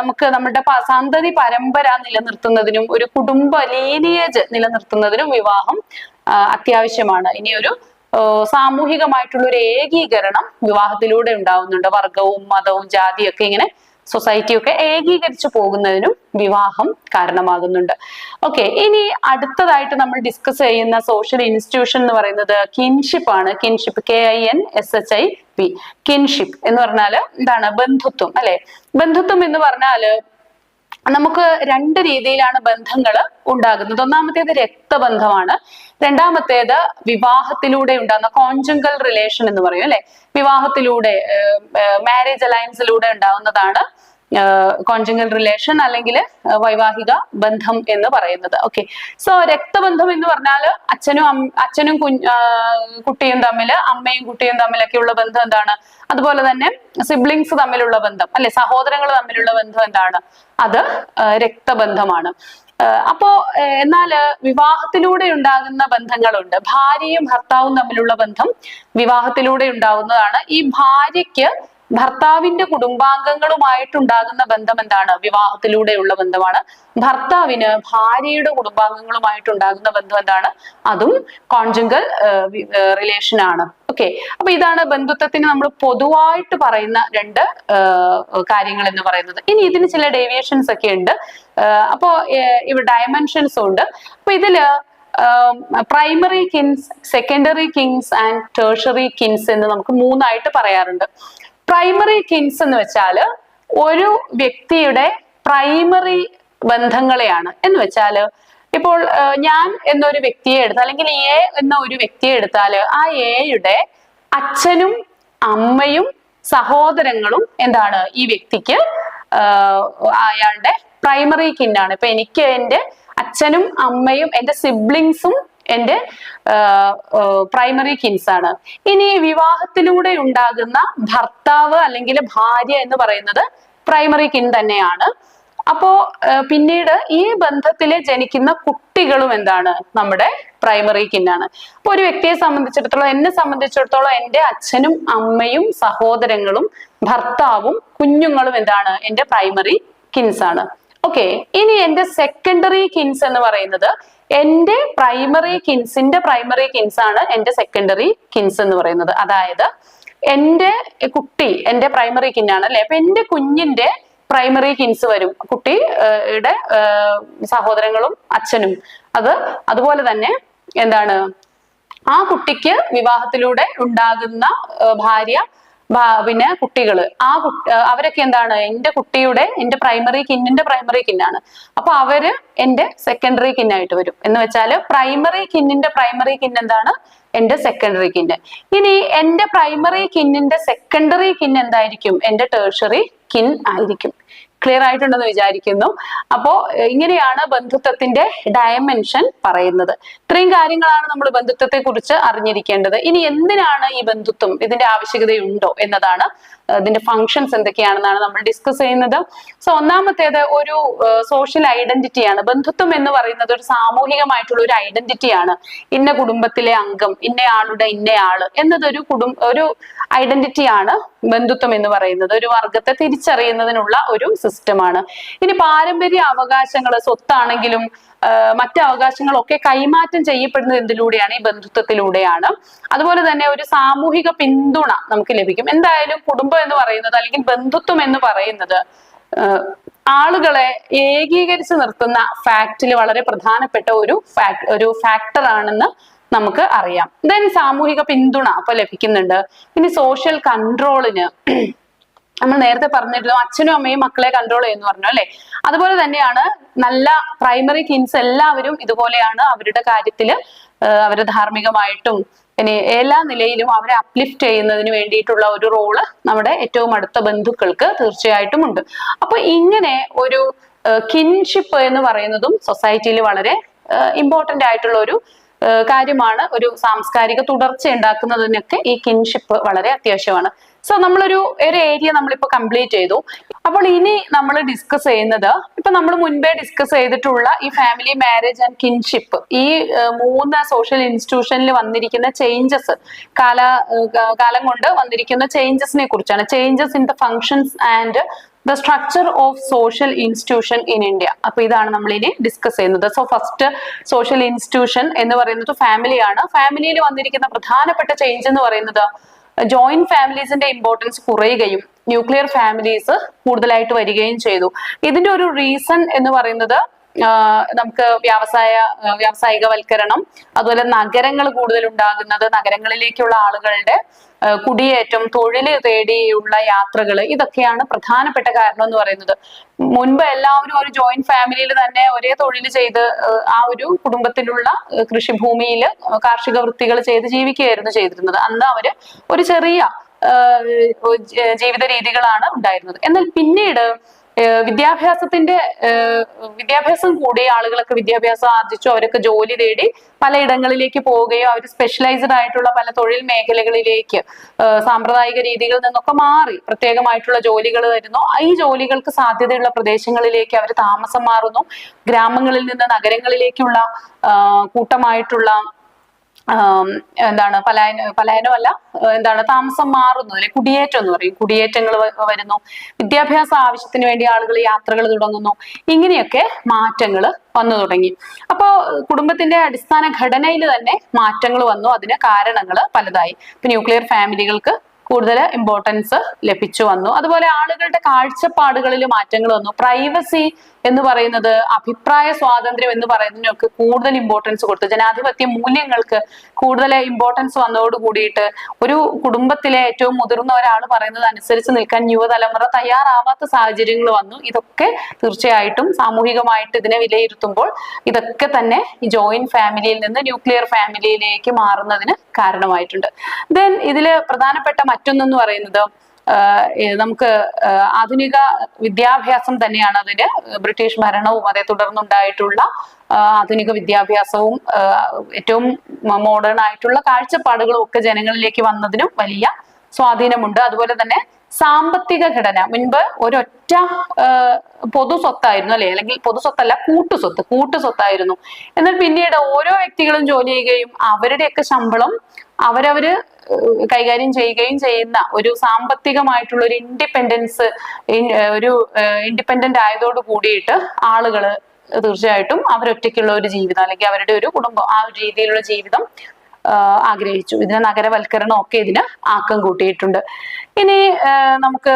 നമുക്ക് നമ്മുടെ സന്തതി പരമ്പര നിലനിർത്തുന്നതിനും ഒരു കുടുംബ ലീനിയേജ് നിലനിർത്തുന്നതിനും വിവാഹം അത്യാവശ്യമാണ്. ഇനി ഒരു സാമൂഹികമായിട്ടുള്ള ഒരു ഏകീകരണം വിവാഹത്തിലൂടെ ഉണ്ടാവുന്നുണ്ട്. വർഗവും മതവും ജാതിയൊക്കെ ഇങ്ങനെ സൊസൈറ്റിയൊക്കെ ഏകീകരിച്ചു പോകുന്നതിനും വിവാഹം കാരണമാകുന്നുണ്ട്. ഓക്കെ ഇനി അടുത്തതായിട്ട് നമ്മൾ ഡിസ്കസ് ചെയ്യുന്ന സോഷ്യൽ ഇൻസ്റ്റിറ്റ്യൂഷൻ എന്ന് പറയുന്നത് കിൻഷിപ്പ് ആണ്. Kinship K I N S H I P kinship എന്ന് പറഞ്ഞാൽ എന്താണ്? ബന്ധുത്വം അല്ലെ? ബന്ധുത്വം എന്ന് പറഞ്ഞാൽ നമുക്ക് രണ്ട് രീതിയിലാണ് ബന്ധങ്ങൾ ഉണ്ടാകുന്നത്. ഒന്നാമത്തേത് രക്തബന്ധമാണ്. രണ്ടാമത്തേത് വിവാഹത്തിലൂടെ ഉണ്ടാകുന്ന കോൺജുങ്കൽ റിലേഷൻ എന്ന് പറയും അല്ലെ? വിവാഹത്തിലൂടെ മാരേജ് അലയൻസിലൂടെ ഉണ്ടാകുന്നതാണ് കോൺജുങ്കൽ റിലേഷൻ അല്ലെങ്കിൽ വൈവാഹിക ബന്ധം എന്ന് പറയുന്നത്. ഓക്കെ സോ രക്തബന്ധം എന്ന് പറഞ്ഞാൽ അച്ഛനും അച്ഛനും കുഞ്ഞ് കുട്ടിയും തമ്മിൽ അമ്മയും കുട്ടിയും തമ്മിലൊക്കെയുള്ള ബന്ധം എന്താണ്? അതുപോലെ തന്നെ സിബ്ലിങ്സ് തമ്മിലുള്ള ബന്ധം അല്ലെ? സഹോദരങ്ങൾ തമ്മിലുള്ള ബന്ധം എന്താണ്? അത് രക്തബന്ധമാണ്. അപ്പോ എന്നാൽ വിവാഹത്തിലൂടെ ഉണ്ടാകുന്ന ബന്ധങ്ങളുണ്ട്. ഭാര്യയും ഭർത്താവും തമ്മിലുള്ള ബന്ധം വിവാഹത്തിലൂടെ ഉണ്ടാകുന്നതാണ് ഈ ഭാര്യയ്ക്ക് ഭർത്താവിന്റെ കുടുംബാംഗങ്ങളുമായിട്ടുണ്ടാകുന്ന ബന്ധം എന്താണ് വിവാഹത്തിലൂടെയുള്ള ബന്ധമാണ്. ഭർത്താവിന് ഭാര്യയുടെ കുടുംബാംഗങ്ങളുമായിട്ടുണ്ടാകുന്ന ബന്ധം എന്താണ് അതും കോൺജുങ്കൽ റിലേഷൻ ആണ്. ഓക്കെ അപ്പൊ ഇതാണ് ബന്ധുത്വത്തിന് നമ്മൾ പൊതുവായിട്ട് പറയുന്ന രണ്ട് കാര്യങ്ങൾ എന്ന് പറയുന്നത്. ഇനി ഇതിന് ചില ഡേവിയേഷൻസ് ഒക്കെ ഉണ്ട്. അപ്പോ ഇവ ഡയമെൻഷൻസും ഉണ്ട്. അപ്പൊ ഇതിൽ primary kins secondary kins and tertiary kins എന്ന് നമുക്ക് മൂന്നായിട്ട് പറയാറുണ്ട്. പ്രൈമറി കിൻസ് എന്ന് വെച്ചാൽ ഒരു വ്യക്തിയുടെ പ്രൈമറി ബന്ധങ്ങളെയാണ്. എന്ന് വെച്ചാൽ ഇപ്പോൾ ഞാൻ എന്നൊരു വ്യക്തിയെ എടുത്താൽ അല്ലെങ്കിൽ എ എന്ന ഒരു വ്യക്തിയെ എടുത്താൽ ആ എയുടെ അച്ഛനും അമ്മയും സഹോദരങ്ങളും എന്താണ് ഈ വ്യക്തിക്ക് അയാളുടെ പ്രൈമറി കിന്നാണ് ഇപ്പൊ എനിക്ക് എന്റെ അച്ഛനും അമ്മയും എന്റെ സിബ്ലിങ്സും എന്റെ പ്രൈമറി കിൻസ് ആണ്. ഇനി വിവാഹത്തിലൂടെ ഉണ്ടാകുന്ന ഭർത്താവ് അല്ലെങ്കിൽ ഭാര്യ എന്ന് പറയുന്നത് പ്രൈമറി കിൻ തന്നെയാണ്. അപ്പോ പിന്നീട് ഈ ബന്ധത്തിൽ ജനിക്കുന്ന കുട്ടികളും എന്താണ്? നമ്മുടെ പ്രൈമറി കിന്നാണ് അപ്പൊ ഒരു വ്യക്തിയെ സംബന്ധിച്ചിടത്തോളം എന്നെ സംബന്ധിച്ചിടത്തോളം എന്റെ അച്ഛനും അമ്മയും സഹോദരങ്ങളും ഭർത്താവും കുഞ്ഞുങ്ങളും എന്താണ്? എന്റെ പ്രൈമറി കിൻസ് ആണ്. ഓക്കെ ഇനി എന്റെ സെക്കൻഡറി കിൻസ് എന്ന് പറയുന്നത് എന്റെ പ്രൈമറി കിൻസിന്റെ പ്രൈമറി കിൻസ് ആണ് എന്റെ സെക്കൻഡറി കിൻസ് എന്ന് പറയുന്നത്. അതായത് എന്റെ കുട്ടി എന്റെ പ്രൈമറി കിൻ ആണ് അല്ലെ? അപ്പൊ എന്റെ കുഞ്ഞിന്റെ പ്രൈമറി കിൻസ് വരും. കുട്ടി ഏഹ്, യുടെ സഹോദരങ്ങളും അച്ഛനും. അത് അതുപോലെ തന്നെ എന്താണ്? ആ കുട്ടിക്ക് വിവാഹത്തിലൂടെ ഉണ്ടാകുന്ന ഭാര്യ പിന്നെ കുട്ടികൾ ആ അവരൊക്കെ എന്താണ്? എന്റെ കുട്ടിയുടെ എന്റെ പ്രൈമറി കിന്നിന്റെ പ്രൈമറി കിന്നാണ് അപ്പൊ അവർ എന്റെ സെക്കൻഡറി കിന്നായിട്ട് വരും. എന്ന് വെച്ചാൽ പ്രൈമറി കിന്നിന്റെ പ്രൈമറി കിൻ എന്താണ്? എന്റെ സെക്കൻഡറി കിന്ന് ഇനി എന്റെ പ്രൈമറി കിന്നിന്റെ സെക്കൻഡറി കിന്ന് എന്തായിരിക്കും? എന്റെ ടേഴ്ഷറി കിൻ ആയിരിക്കും. ക്ലിയർ ആയിട്ടുണ്ടെന്ന് വിചാരിക്കുന്നു. അപ്പോ ഇങ്ങനെയാണ് ബന്ധുത്വത്തിന്റെ ഡയമെൻഷൻ പറയുന്നത്. ഇത്രയും കാര്യങ്ങളാണ് നമ്മൾ ബന്ധുത്വത്തെ കുറിച്ച് അറിഞ്ഞിരിക്കേണ്ടത്. ഇനി എന്തിനാണ് ഈ ബന്ധുത്വം? ഇതിന്റെ ആവശ്യകതയുണ്ടോ എന്നതാണ് ഇതിന്റെ ഫങ്ഷൻസ് എന്തൊക്കെയാണെന്നാണ് നമ്മൾ ഡിസ്കസ് ചെയ്യുന്നത്. സോ ഒന്നാമത്തേത് ഒരു സോഷ്യൽ ഐഡന്റിറ്റിയാണ് ബന്ധുത്വം എന്ന് പറയുന്നത് ഒരു സാമൂഹികമായിട്ടുള്ള ഒരു ഐഡന്റിറ്റിയാണ് ഇന്ന കുടുംബത്തിലെ അംഗം ഇന്നയാളുടെ ഇന്നയാൾ എന്നതൊരു കുടും ഒരു ഐഡന്റിറ്റിയാണ് ബന്ധുത്വം എന്ന് പറയുന്നത് ഒരു വർഗത്തെ തിരിച്ചറിയുന്നതിനുള്ള ഒരു സിസ്റ്റമാണ് ഇനി പാരമ്പര്യ അവകാശങ്ങൾ സ്വത്താണെങ്കിലും മറ്റു അവകാശങ്ങളൊക്കെ കൈമാറ്റം ചെയ്യപ്പെടുന്നത് എന്തിലൂടെയാണ്? ഈ ബന്ധുത്വത്തിലൂടെയാണ്. അതുപോലെ തന്നെ ഒരു സാമൂഹിക പിന്തുണ നമുക്ക് ലഭിക്കും. എന്തായാലും കുടുംബം എന്ന് പറയുന്നത് അല്ലെങ്കിൽ ബന്ധുത്വം എന്ന് പറയുന്നത് ആളുകളെ ഏകീകരിച്ച് നിർത്തുന്ന ഫാക്റ്റിൽ വളരെ പ്രധാനപ്പെട്ട ഒരു ഫാക്ട് ഒരു ഫാക്ടർ ആണെന്ന് നമുക്ക് അറിയാം. ദെൻ സാമൂഹിക പിന്തുണ അപ്പൊ ലഭിക്കുന്നുണ്ട്. ഇനി സോഷ്യൽ കൺട്രോളിന് നമ്മൾ നേരത്തെ പറഞ്ഞിരുന്നു അച്ഛനും അമ്മയും മക്കളെ കൺട്രോൾ ചെയ്യുന്നു പറഞ്ഞു അല്ലെ? അതുപോലെ തന്നെയാണ് നല്ല പ്രൈമറി കിൻസ് എല്ലാവരും ഇതുപോലെയാണ് അവരുടെ കാര്യത്തിൽ അവരെ ധാർമ്മികമായിട്ടും ഇനി എല്ലാ നിലയിലും അവരെ അപ്ലിഫ്റ്റ് ചെയ്യുന്നതിന് വേണ്ടിയിട്ടുള്ള ഒരു റോൾ നമ്മുടെ ഏറ്റവും അടുത്ത ബന്ധുക്കൾക്ക് തീർച്ചയായിട്ടും ഉണ്ട്. അപ്പൊ ഇങ്ങനെ ഒരു കിൻഷിപ്പ് എന്ന് പറയുന്നതും സൊസൈറ്റിയിൽ വളരെ ഇമ്പോർട്ടന്റ് ആയിട്ടുള്ള ഒരു കാര്യമാണ് ഒരു സാംസ്കാരിക തുടർച്ച ഉണ്ടാക്കുന്നതിനൊക്കെ ഈ കിൻഷിപ്പ് വളരെ അത്യാവശ്യമാണ്. സോ നമ്മളൊരു ഒരു ഏരിയ നമ്മളിപ്പോ കംപ്ലീറ്റ് ചെയ്തു. അപ്പോൾ ഇനി നമ്മൾ ഡിസ്കസ് ചെയ്യുന്നത് ഇപ്പൊ നമ്മൾ മുൻപേ ഡിസ്കസ് ചെയ്തിട്ടുള്ള ഈ ഫാമിലി മാരേജ് ആൻഡ് കിൻഷിപ്പ് ഈ മൂന്ന് സോഷ്യൽ ഇൻസ്റ്റിറ്റ്യൂഷനിൽ വന്നിരിക്കുന്ന ചേഞ്ചസ് കാല കാലം കൊണ്ട് വന്നിരിക്കുന്ന ചേഞ്ചസിനെ കുറിച്ചാണ്. Changes in the functions and the structure of social institution in India അപ്പൊ ഇതാണ് നമ്മൾ ഇനി ഡിസ്കസ് ചെയ്യുന്നത്. സോ ഫസ്റ്റ് സോഷ്യൽ ഇൻസ്റ്റിറ്റ്യൂഷൻ എന്ന് പറയുന്നത് ഫാമിലിയാണ് ഫാമിലിയിൽ വന്നിരിക്കുന്ന പ്രധാനപ്പെട്ട ചേഞ്ച് എന്ന് പറയുന്നത് ജോയിന്റ് ഫാമിലീസിന്റെ ഇമ്പോർട്ടൻസ് കുറയുകയും ന്യൂക്ലിയർ ഫാമിലീസ് കൂടുതലായിട്ട് വരികയും ചെയ്തു. ഇതിന്റെ ഒരു റീസൺ എന്ന് പറയുന്നത് നമുക്ക് വ്യവസായ വ്യാവസായികവൽക്കരണം അതുപോലെ നഗരങ്ങൾ കൂടുതൽ ഉണ്ടാകുന്നത് നഗരങ്ങളിലേക്കുള്ള ആളുകളുടെ കുടിയേറ്റം തൊഴിൽ തേടിയുള്ള യാത്രകൾ ഇതൊക്കെയാണ് പ്രധാനപ്പെട്ട കാരണം എന്ന് പറയുന്നത്. മുൻപ് എല്ലാവരും ഒരു ജോയിന്റ് ഫാമിലിയിൽ തന്നെ ഒരേ തൊഴിൽ ചെയ്ത് ആ ഒരു കുടുംബത്തിലുള്ള കൃഷിഭൂമിയിൽ കാർഷിക വൃത്തികൾ ചെയ്ത് ജീവിക്കുകയായിരുന്നു ചെയ്തിരുന്നത്. അന്ന് അവർ ഒരു ചെറിയ ജീവിത രീതികളാണ് ഉണ്ടായിരുന്നത്. എന്നാൽ പിന്നീട് വിദ്യാഭ്യാസത്തിന്റെ വിദ്യാഭ്യാസം കൂടിയ ആളുകളൊക്കെ വിദ്യാഭ്യാസം ആർജിച്ചു അവരൊക്കെ ജോലി തേടി പലയിടങ്ങളിലേക്ക് പോവുകയോ അവർ സ്പെഷ്യലൈസ്ഡ് ആയിട്ടുള്ള പല തൊഴിൽ മേഖലകളിലേക്ക് സാമ്പ്രദായിക രീതികളിൽ നിന്നൊക്കെ മാറി പ്രത്യേകമായിട്ടുള്ള ജോലികൾ വരുന്നു. ഈ ജോലികൾക്ക് സാധ്യതയുള്ള പ്രദേശങ്ങളിലേക്ക് അവർ താമസം മാറുന്നു. ഗ്രാമങ്ങളിൽ നിന്ന് നഗരങ്ങളിലേക്കുള്ള കൂട്ടമായിട്ടുള്ള എന്താണ് പലായന പലായനമല്ല എന്താണ് താമസം മാറുന്നു അല്ലെ കുടിയേറ്റം എന്ന് പറയും. കുടിയേറ്റങ്ങൾ വരുന്നു. വിദ്യാഭ്യാസ ആവശ്യത്തിന് വേണ്ടി ആളുകൾ യാത്രകൾ തുടങ്ങുന്നു. ഇങ്ങനെയൊക്കെ മാറ്റങ്ങൾ വന്നു തുടങ്ങി. അപ്പോൾ കുടുംബത്തിന്റെ അടിസ്ഥാന ഘടനയിൽ തന്നെ മാറ്റങ്ങൾ വന്നു. അതിന് കാരണങ്ങൾ പലതായി. ഇപ്പൊ ന്യൂക്ലിയർ ഫാമിലികൾക്ക് കൂടുതൽ ഇമ്പോർട്ടൻസ് ലഭിച്ചു വന്നു. അതുപോലെ ആളുകളുടെ കാഴ്ചപ്പാടുകളിൽ മാറ്റങ്ങൾ വന്നു. പ്രൈവസി എന്ന് പറയുന്നത് അഭിപ്രായ സ്വാതന്ത്ര്യം എന്ന് പറയുന്നതിനൊക്കെ കൂടുതൽ ഇമ്പോർട്ടൻസ് കൊടുത്തു. ജനാധിപത്യ മൂല്യങ്ങൾക്ക് കൂടുതൽ ഇമ്പോർട്ടൻസ് വന്നതോട് കൂടിയിട്ട് ഒരു കുടുംബത്തിലെ ഏറ്റവും മുതിർന്ന ഒരാൾ പറയുന്നത് അനുസരിച്ച് നിൽക്കാൻ യുവതലമുറ തയ്യാറാവാത്ത സാഹചര്യങ്ങൾ വന്നു. ഇതൊക്കെ തീർച്ചയായിട്ടും സാമൂഹികമായിട്ട് ഇതിനെ വിലയിരുത്തുമ്പോൾ ഇതൊക്കെ തന്നെ ജോയിന്റ് ഫാമിലിയിൽ നിന്ന് ന്യൂക്ലിയർ ഫാമിലിയിലേക്ക് മാറുന്നതിന് കാരണമായിട്ടുണ്ട്. ദെൻ ഇതിൽ പ്രധാനപ്പെട്ട മറ്റൊന്നെന്ന് പറയുന്നത് നമുക്ക് ആധുനിക വിദ്യാഭ്യാസം തന്നെയാണ് അതിന് ബ്രിട്ടീഷ് ഭരണവും അതേ തുടർന്നുണ്ടായിട്ടുള്ള ആധുനിക വിദ്യാഭ്യാസവും ഏറ്റവും മോഡേൺ ആയിട്ടുള്ള കാഴ്ചപ്പാടുകളും ഒക്കെ ജനങ്ങളിലേക്ക് വന്നതിനും വലിയ സ്വാധീനമുണ്ട്. അതുപോലെ തന്നെ സാമ്പത്തിക ഘടന. മുൻപ് ഒരൊറ്റ പൊതു സ്വത്തായിരുന്നു അല്ലെ? അല്ലെങ്കിൽ പൊതു സ്വത്തല്ല കൂട്ടുസ്വത്ത് കൂട്ടുസ്വത്തായിരുന്നു എന്നാൽ പിന്നീട് ഓരോ വ്യക്തികളും ജോലി ചെയ്യുകയും അവരുടെയൊക്കെ ശമ്പളം അവരവര് കൈകാര്യം ചെയ്യുകയും ചെയ്യുന്ന ഒരു സാമ്പത്തികമായിട്ടുള്ള ഒരു ഇൻഡിപെൻഡൻസ് ഒരു ഇൻഡിപെൻഡന്റ് ആയതോട് കൂടിയിട്ട് ആളുകൾ തീർച്ചയായിട്ടും അവരൊറ്റയ്ക്കുള്ള ഒരു ജീവിതം അല്ലെങ്കിൽ അവരുടെ ഒരു കുടുംബം ആ ഒരു രീതിയിലുള്ള ജീവിതം ആഗ്രഹിച്ചു. ഇതിന് നഗരവൽക്കരണം ഒക്കെ ഇതിന് ആക്കം കൂട്ടിയിട്ടുണ്ട്. ഇനി നമുക്ക്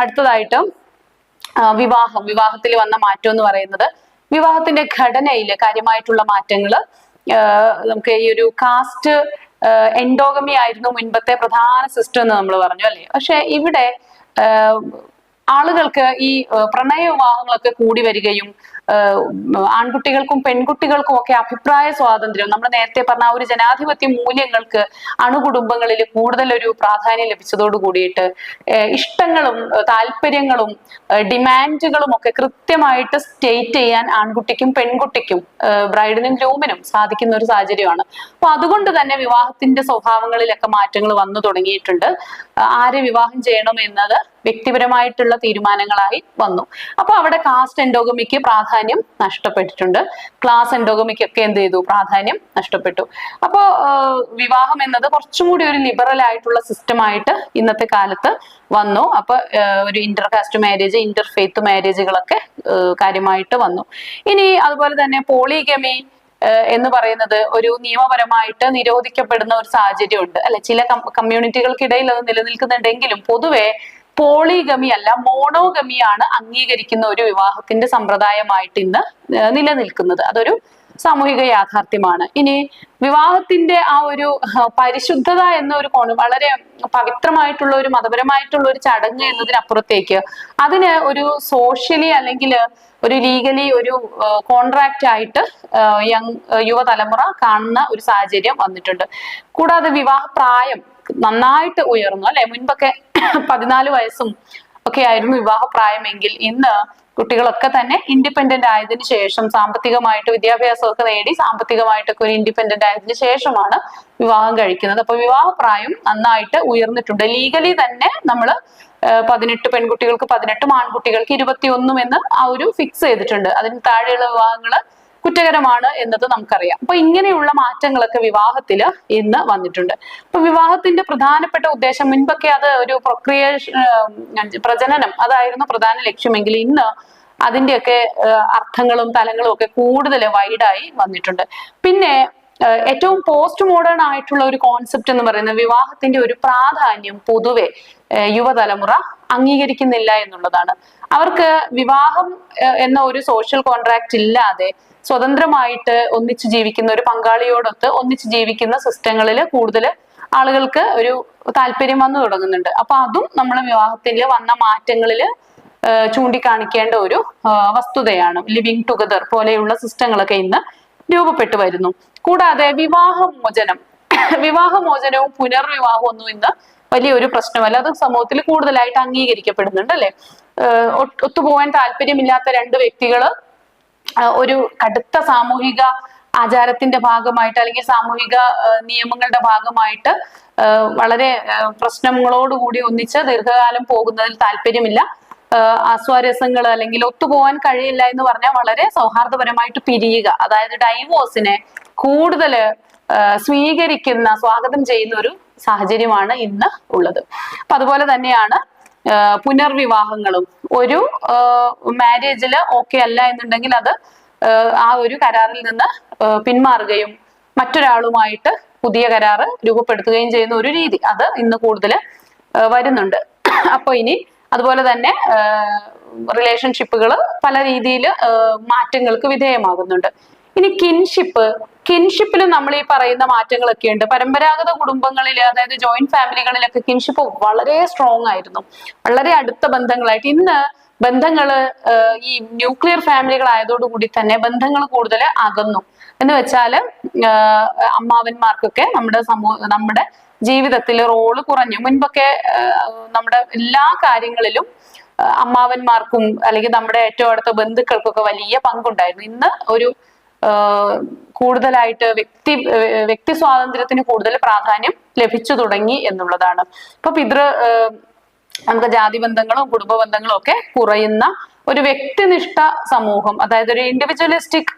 അടുത്തതായിട്ട് വിവാഹം. വിവാഹത്തിൽ വന്ന മാറ്റം എന്ന് പറയുന്നത് വിവാഹത്തിന്റെ ഘടനയിൽ കാര്യമായിട്ടുള്ള മാറ്റങ്ങൾ നമുക്ക് ഈ ഒരു കാസ്റ്റ് എൻഡോഗമി ആയിരുന്നു മുൻപത്തെ പ്രധാന സിസ്റ്റം എന്ന് നമ്മൾ പറഞ്ഞു അല്ലേ? പക്ഷെ ഇവിടെ ആളുകൾക്ക് ഈ പ്രണയ വിവാഹങ്ങളൊക്കെ കൂടി വരികയും ആൺകുട്ടികൾക്കും പെൺകുട്ടികൾക്കും ഒക്കെ അഭിപ്രായ സ്വാതന്ത്ര്യം. നമ്മൾ നേരത്തെ പറഞ്ഞ ആ ഒരു ജനാധിപത്യ മൂല്യങ്ങൾക്ക് അണുകുടുംബങ്ങളിൽ കൂടുതൽ ഒരു പ്രാധാന്യം ലഭിച്ചതോട് കൂടിയിട്ട് ഇഷ്ടങ്ങളും താല്പര്യങ്ങളും ഡിമാൻഡുകളും ഒക്കെ കൃത്യമായിട്ട് സ്റ്റേറ്റ് ചെയ്യാൻ ആൺകുട്ടിക്കും പെൺകുട്ടിക്കും ബ്രൈഡിനും ഗ്രൂമിനും സാധിക്കുന്ന ഒരു സാഹചര്യമാണ്. അപ്പൊ അതുകൊണ്ട് തന്നെ വിവാഹത്തിന്റെ സ്വഭാവങ്ങളിലൊക്കെ മാറ്റങ്ങൾ വന്നു തുടങ്ങിയിട്ടുണ്ട്. ആരെ വിവാഹം ചെയ്യണം എന്നത് വ്യക്തിപരമായിട്ടുള്ള തീരുമാനങ്ങളായി വന്നു. അപ്പൊ അവിടെ കാസ്റ്റ് എൻഡോഗമിക്ക് പ്രാധാന്യം നഷ്ടപ്പെട്ടിട്ടുണ്ട്. ക്ലാസ് എൻഡോഗമിക്ക് ഒക്കെ എന്ത് ചെയ്തു? പ്രാധാന്യം നഷ്ടപ്പെട്ടു. അപ്പോ വിവാഹം എന്നത് കുറച്ചും കൂടി ഒരു ലിബറൽ ആയിട്ടുള്ള സിസ്റ്റമായിട്ട് ഇന്നത്തെ കാലത്ത് വന്നു. അപ്പൊ ഒരു inter caste marriage inter faith മാരേജുകളൊക്കെ കാര്യമായിട്ട് വന്നു. ഇനി അതുപോലെ തന്നെ പോളിഗമി എന്ന് പറയുന്നത് ഒരു നിയമപരമായിട്ട് നിരോധിക്കപ്പെടുന്ന ഒരു സാഹചര്യമുണ്ട്. അല്ലെ ചില കമ്മ്യൂണിറ്റികൾക്കിടയിൽ അത് നിലനിൽക്കുന്നുണ്ടെങ്കിലും പൊതുവെ പോളിഗമി അല്ല മോണോഗമിയാണ് അംഗീകരിക്കുന്ന ഒരു വിവാഹത്തിന്റെ സമ്പ്രദായമായിട്ട് ഇന്ന് നിലനിൽക്കുന്നത്. അതൊരു സാമൂഹിക യാഥാർത്ഥ്യമാണ്. ഇനി വിവാഹത്തിന്റെ ആ ഒരു പരിശുദ്ധത എന്ന ഒരു കോണ് വളരെ പവിത്രമായിട്ടുള്ള ഒരു മതപരമായിട്ടുള്ള ഒരു ചടങ്ങ് എന്നതിനപ്പുറത്തേക്ക് അതിന് ഒരു സോഷ്യലി അല്ലെങ്കിൽ ഒരു ലീഗലി ഒരു കോൺട്രാക്റ്റ് ആയിട്ട് യങ് യുവതലമുറ കാണുന്ന ഒരു സാഹചര്യം വന്നിട്ടുണ്ട്. കൂടാതെ വിവാഹ പ്രായം നന്നായിട്ട് ഉയർന്നു അല്ലെ? മുൻപൊക്കെ പതിനാല് വയസ്സും ഒക്കെ ആയിരുന്നു വിവാഹ പ്രായമെങ്കിൽ ഇന്ന് കുട്ടികളൊക്കെ തന്നെ ഇൻഡിപെൻഡന്റ് ആയതിനു ശേഷം സാമ്പത്തികമായിട്ട് വിദ്യാഭ്യാസമൊക്കെ നേടി സാമ്പത്തികമായിട്ടൊക്കെ ഒരു ഇൻഡിപെൻഡന്റ് ആയതിനു ശേഷമാണ് വിവാഹം കഴിക്കുന്നത്. അപ്പൊ വിവാഹ പ്രായം നന്നായിട്ട് ഉയർന്നിട്ടുണ്ട്. ലീഗലി തന്നെ നമ്മൾ പതിനെട്ട് പെൺകുട്ടികൾക്ക് പതിനെട്ടും ആൺകുട്ടികൾക്ക് ഇരുപത്തിയൊന്നും എന്ന് ആ ഒരു ഫിക്സ് ചെയ്തിട്ടുണ്ട്. അതിന് താഴെയുള്ള വിവാഹങ്ങൾ കുറ്റകരമാണ് എന്നത് നമുക്കറിയാം. അപ്പൊ ഇങ്ങനെയുള്ള മാറ്റങ്ങളൊക്കെ വിവാഹത്തിൽ ഇന്ന് വന്നിട്ടുണ്ട്. അപ്പൊ വിവാഹത്തിന്റെ പ്രധാനപ്പെട്ട ഉദ്ദേശം മുൻപൊക്കെ അത് ഒരു പ്രക്രിയ പ്രജനനം അതായിരുന്നു പ്രധാന ലക്ഷ്യമെങ്കിൽ ഇന്ന് അതിന്റെയൊക്കെ അർത്ഥങ്ങളും തലങ്ങളും ഒക്കെ കൂടുതൽ വൈഡായി വന്നിട്ടുണ്ട്. പിന്നെ ഏറ്റവും പോസ്റ്റ് മോഡേൺ ആയിട്ടുള്ള ഒരു കോൺസെപ്റ്റ് എന്ന് പറയുന്നത് വിവാഹത്തിന്റെ ഒരു പ്രാധാന്യം പൊതുവെ യുവതലമുറ അംഗീകരിക്കുന്നില്ല എന്നുള്ളതാണ്. അവർക്ക് വിവാഹം എന്ന ഒരു സോഷ്യൽ കോൺട്രാക്ട് ഇല്ലാതെ സ്വതന്ത്രമായിട്ട് ഒന്നിച്ച് ജീവിക്കുന്ന ഒരു പങ്കാളിയോടൊത്ത് ഒന്നിച്ച് ജീവിക്കുന്ന സിസ്റ്റങ്ങളിൽ കൂടുതൽ ആളുകൾക്ക് ഒരു താല്പര്യം വന്നു തുടങ്ങുന്നുണ്ട്. അപ്പൊ അതും നമ്മുടെ വിവാഹത്തിൽ വന്ന മാറ്റങ്ങളിൽ ചൂണ്ടിക്കാണിക്കേണ്ട ഒരു വസ്തുതയാണ്. ലിവിങ് ടുഗദർ പോലെയുള്ള സിസ്റ്റങ്ങളൊക്കെ ഇന്ന് രൂപപ്പെട്ടു വരുന്നു കൂടാതെ വിവാഹമോചനം [coughs] വിവാഹമോചനവും പുനർവിവാഹവും ഒന്നും ഇന്ന് വലിയൊരു പ്രശ്നമല്ല. അത് സമൂഹത്തിൽ കൂടുതലായിട്ട് അംഗീകരിക്കപ്പെടുന്നുണ്ട് അല്ലെ? ഒത്തുപോകാൻ താല്പര്യമില്ലാത്ത രണ്ട് വ്യക്തികൾ ഒരു കടുത്ത സാമൂഹിക ആചാരത്തിന്റെ ഭാഗമായിട്ട് അല്ലെങ്കിൽ സാമൂഹിക നിയമങ്ങളുടെ ഭാഗമായിട്ട് വളരെ പ്രശ്നങ്ങളോടുകൂടി ഒന്നിച്ച് ദീർഘകാലം പോകുന്നതിൽ താല്പര്യമില്ല. ആ, ആസ്വാരസങ്ങൾ അല്ലെങ്കിൽ ഒത്തുപോകാൻ കഴിയില്ല എന്ന് പറഞ്ഞാൽ വളരെ സൗഹാർദ്ദപരമായിട്ട് പിരിയുക. അതായത് ഡൈവോഴ്സിനെ കൂടുതൽ സ്വീകരിക്കുന്ന സ്വാഗതം ചെയ്യുന്ന ഒരു സാഹചര്യമാണ് ഇന്ന് ഉള്ളത്. അപ്പൊ അതുപോലെ തന്നെയാണ് പുനർവിവാഹങ്ങളും. ഒരു മാരേജിൽ ഓക്കെ അല്ല എന്നുണ്ടെങ്കിൽ അത് ആ ഒരു കരാറിൽ നിന്ന് പിന്മാറുകയും മറ്റൊരാളുമായിട്ട് പുതിയ കരാറ് രൂപപ്പെടുത്തുകയും ചെയ്യുന്ന ഒരു രീതി. അത് ഇന്ന് കൂടുതൽ വരുന്നുണ്ട്. അപ്പൊ ഇനി അതുപോലെ തന്നെ റിലേഷൻഷിപ്പുകൾ പല രീതിയിൽ മാറ്റങ്ങൾക്ക് വിധേയമാകുന്നുണ്ട്. ഇനി കിൻഷിപ്പ് കിൻഷിപ്പിൽ നമ്മൾ ഈ പറയുന്ന മാറ്റങ്ങളൊക്കെ ഉണ്ട് പരമ്പരാഗത കുടുംബങ്ങളിൽ അതായത് ജോയിന്റ് ഫാമിലികളിലൊക്കെ കിൻഷിപ്പ് വളരെ സ്ട്രോങ് ആയിരുന്നു. വളരെ അടുത്ത ബന്ധങ്ങളായിട്ട്. ഇന്ന് ബന്ധങ്ങൾ ഈ ന്യൂക്ലിയർ ഫാമിലികൾ ആയതോടുകൂടി തന്നെ ബന്ധങ്ങൾ കൂടുതൽ അകന്നു. എന്ന് വെച്ചാൽ അമ്മാവന്മാർക്കൊക്കെ നമ്മുടെ സമൂഹ നമ്മുടെ ജീവിതത്തിൽ റോൾ കുറഞ്ഞു. മുൻപൊക്കെ നമ്മുടെ എല്ലാ കാര്യങ്ങളിലും അമ്മാവന്മാർക്കും അല്ലെങ്കിൽ നമ്മുടെ ഏറ്റവും അടുത്ത ബന്ധുക്കൾക്കൊക്കെ വലിയ പങ്കുണ്ടായിരുന്നു. ഇന്ന് ഒരു കൂടുതലായിട്ട് വ്യക്തി വ്യക്തി സ്വാതന്ത്ര്യത്തിന് കൂടുതൽ പ്രാധാന്യം ലഭിച്ചു തുടങ്ങി എന്നുള്ളതാണ്. ഇപ്പൊ പിതൃ നമുക്ക് ജാതി ബന്ധങ്ങളും കുടുംബ ബന്ധങ്ങളും ഒക്കെ കുറയുന്ന ഒരു വ്യക്തിനിഷ്ഠ സമൂഹം അതായത് ഒരു ഇൻഡിവിജ്വലിസ്റ്റിക്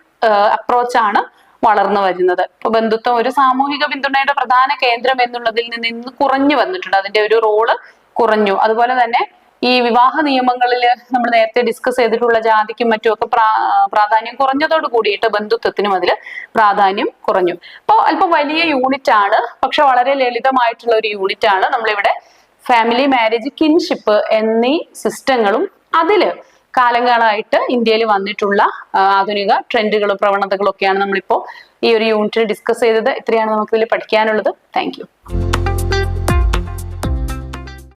അപ്രോച്ച് ആണ് വളർന്നു വരുന്നത്. ഇപ്പൊ ബന്ധുത്വം ഒരു സാമൂഹിക പിന്തുണയുടെ പ്രധാന കേന്ദ്രം എന്നുള്ളതിൽ നിന്ന് ഇന്ന് കുറഞ്ഞു വന്നിട്ടുണ്ട്. അതിന്റെ ഒരു റോൾ കുറഞ്ഞു. അതുപോലെ തന്നെ ഈ വിവാഹ നിയമങ്ങളിൽ നമ്മൾ നേരത്തെ ഡിസ്കസ് ചെയ്തിട്ടുള്ള ജാതിക്കും മറ്റുമൊക്കെ പ്രാ പ്രാധാന്യം കുറഞ്ഞതോട് കൂടിയിട്ട് ബന്ധുത്വത്തിനും അതിൽ പ്രാധാന്യം കുറഞ്ഞു. അപ്പോൾ അല്പം വലിയ യൂണിറ്റ് ആണ്. പക്ഷെ വളരെ ലളിതമായിട്ടുള്ള ഒരു യൂണിറ്റ് ആണ് നമ്മളിവിടെ ഫാമിലി മാരേജ് കിൻഷിപ്പ് എന്നീ സിസ്റ്റങ്ങളും അതിൽ കാലങ്ങളായിട്ട് ഇന്ത്യയിൽ വന്നിട്ടുള്ള ആധുനിക ട്രെൻഡുകളും പ്രവണതകളും ഒക്കെയാണ് നമ്മളിപ്പോൾ ഈ ഒരു യൂണിറ്റിൽ ഡിസ്കസ് ചെയ്തത്. ഇത്രയാണ് നമുക്ക് ഇതിൽ പഠിക്കാനുള്ളത് താങ്ക്